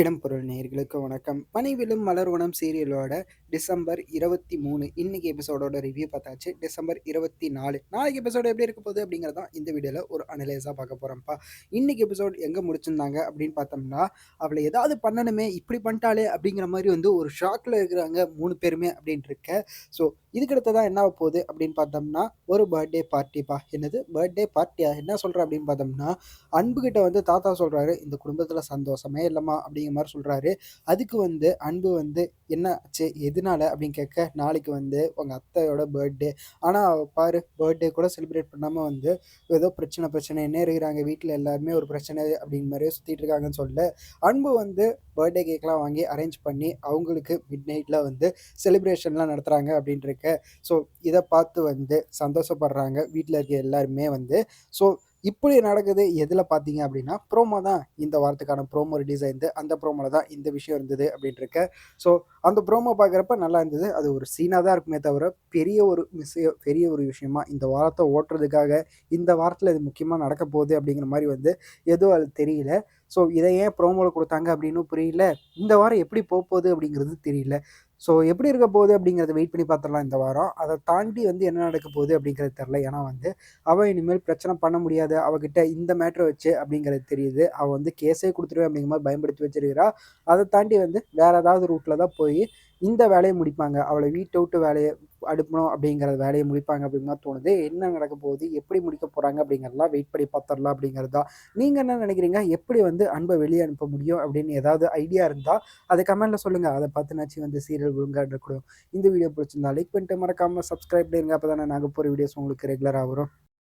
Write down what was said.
இடம்பொருள் நேயர்களுக்கு வணக்கம். பனிவிழும் மலர்வனம் சீரியலோட டிசம்பர் 23 இன்னைக்கு எபிசோடோட ரிவ்யூ பார்த்தாச்சு. டிசம்பர் 24 நாளைக்கு எபிசோடு எப்படி இருக்க போகுது அப்படிங்கிறது தான் இந்த வீடியோவில் ஒரு அனலைஸாக பார்க்க போகிறோம்ப்பா இன்னைக்கு எபிசோட் எங்கே முடிச்சிருந்தாங்க அப்படின்னு பார்த்தோம்னா, அவளை ஏதாவது பண்ணணுமே இப்படி பண்ணிட்டாளே அப்படிங்கிற மாதிரி வந்து ஒரு ஷாக்கில் இருக்கிறாங்க மூணு பேருமே அப்படின்ட்டு இருக்க. ஸோ இதுக்கு என்ன போகுது அப்படின்னு பார்த்தோம்னா, ஒரு பர்த்டே பார்ட்டிப்பா. என்னது பர்த்டே பார்ட்டியா? என்ன சொல்ற அப்படின்னு பார்த்தோம்னா, அன்புகிட்ட வந்து தாத்தா சொல்கிறாரு "இந்த குடும்பத்தில் சந்தோஷமே இல்லைம்மா அப்படிங்கிற மாதிரி சொல்கிறாரு அதுக்கு வந்து அன்பு வந்து, "என்ன ஆச்சு? எதனால அப்படின்னு கேட்க, "நாளைக்கு வந்து உங்கள் அத்தையோட பர்த்டே. ஆனால் பாரு பர்த்டே கூட செலிப்ரேட் பண்ணாமல் வந்து ஏதோ பிரச்சனை பிரச்சனை என்ன இருக்கிறாங்க. வீட்டில் எல்லாருமே ஒரு பிரச்சனை அப்படின்னு மாதிரியே சுற்றிட்டு இருக்காங்கன்னு" சொல்ல, அன்பு வந்து பர்த்டே கேக்லாம் வாங்கி அரேஞ்ச் பண்ணி அவங்களுக்கு மிட் நைட்டில் வந்து செலிப்ரேஷன்லாம் நடத்துகிறாங்க அப்படின்ட்டு இருக்க. ஸோ இதை பார்த்து வந்து சந்தோஷப்படுறாங்க வீட்டில் இருக்க எல்லாருமே வந்து. ஸோ இப்படி நடக்குது எதில் பார்த்தீங்க அப்படின்னா, ப்ரோமோ தான் இந்த வாரத்துக்கான ப்ரோமோ ரிலீஸ் ஆயிருந்து அந்த ப்ரோமோல தான் இந்த விஷயம் இருந்தது அப்படின்ட்டு இருக்க. ஸோ அந்த ப்ரோமோ பார்க்குறப்ப நல்லா இருந்தது. அது ஒரு சீனாக தான் இருக்குமே தவிர, பெரிய ஒரு விஷயம் பெரிய ஒரு விஷயமா இந்த வாரத்தை ஓட்டுறதுக்காக, இந்த வாரத்தில் இது முக்கியமாக நடக்கப் போகுது அப்படிங்கிற மாதிரி வந்து எதுவும் அது தெரியல. ஸோ இதை ஏன் ப்ரோமோவில் கொடுத்தாங்க அப்படின்னும் புரியல. இந்த வாரம் எப்படி போப்போகுது அப்படிங்கிறது தெரியல. ஸோ எப்படி இருக்க போகுது அப்படிங்கிறத வெயிட் பண்ணி பார்த்துடலாம் இந்த வாரம். அதை தாண்டி வந்து என்ன நடக்க போகுது அப்படிங்கிறது தெரில ஏன்னா வந்து அவள் இனிமேல் பிரச்சனை பண்ண முடியாது. அவகிட்ட இந்த மேட்ரை வச்சு அப்படிங்கிறது தெரியுது. அவள் வந்து கேஸே கொடுத்துருவேன் அப்படிங்கிற மாதிரி பயன்படுத்தி வச்சிருக்கிறா. அதை தாண்டி வந்து வேற ஏதாவது ரூட்ல தான் போய் இந்த வேலையை முடிப்பாங்க. அவளை வீட்டை விட்டு வேலையை அனுப்பணும் அப்படிங்கிற வேலையை முடிப்பாங்க அப்படின்னு தான் தோணுது. என்ன நடக்கப் போகுது? எப்படி முடிக்க போகிறாங்க அப்படிங்கிறதெல்லாம் வெயிட் பண்ணி பார்த்துடலாம் அப்படிங்கிறது தான். நீங்கள் என்ன நினைக்கிறீங்க? எப்படி வந்து அன்பை வெளியே அனுப்ப முடியும் அப்படின்னு ஏதாவது ஐடியா இருந்தால் அதை கமெண்ட்டில் சொல்லுங்கள் அதை பார்த்துனாச்சு வந்து சீரியல் ஒழுங்காக இருக்கணும் இந்த வீடியோ பிடிச்சிருந்தா லைக் பண்ணிட்டு மறக்காமல் சப்ஸ்கிரைப் பண்ணிருங்க. அப்பதானே நாங்கள் போகிற வீடியோஸ் உங்களுக்கு ரெகுலராக வரும்.